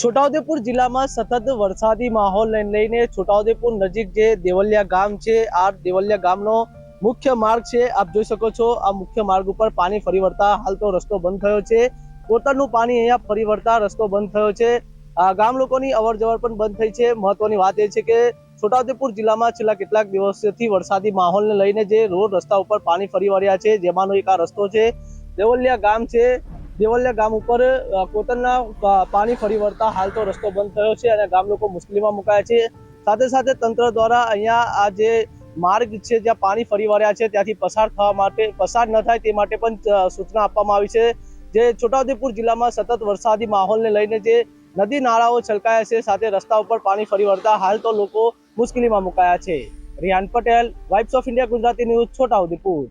છોટાઉદેપુર જિલ્લામાં સતત વરસાદી માહોલને લઈને છોટાઉદેપુર નજીક જે દેવલિયા ગામ છે, આ દેવલિયા ગામનો મુખ્ય માર્ગ છે, આપ જોઈ શકો છો, આ મુખ્ય માર્ગ ઉપર પાણી ફરી વળતા હાલ તો રસ્તો બંધ થયો છે. કોતરનું પાણી અહીંયા ફરી વળતા રસ્તો બંધ થયો છે. ગામ લોકોની અવર જવર પણ બંધ થઈ છે. મહત્વની વાત એ છે કે છોટાઉદેપુર જિલ્લામાં છેલ્લા કેટલાક દિવસોથી વરસાદી માહોલને લઈને જે રોડ રસ્તા ઉપર પાણી ફરી વળ્યા છે. જેમાંનો એક આ રસ્તો છે. દેવલિયા ગામ છે. દેવલિયા ગામ ઉપર કોતરના પાણી ફરી વળતા હાલ તો રસ્તો બંધ થયો છે અને ગામ લોકો મુશ્કેલીમાં મુકાયા છે. સાથે સાથે તંત્ર દ્વારા અહીંયા આ જે માર્ગ છે, જ્યાં પાણી ફરી વળ્યા છે, ત્યાંથી પસાર થવા માટે, પસાર ન થાય તે માટે પણ સૂચના આપવામાં આવી છે. જે છોટાઉદેપુર જિલ્લામાં સતત વરસાદી માહોલને લઈને જે નદી નાળાઓ છલકાયા છે, સાથે રસ્તા ઉપર પાણી ફરી વળતા હાલ તો લોકો મુશ્કેલીમાં મુકાયા છે. Riyan Patel, vibes of India, Gujarati news, Chhota Udepur.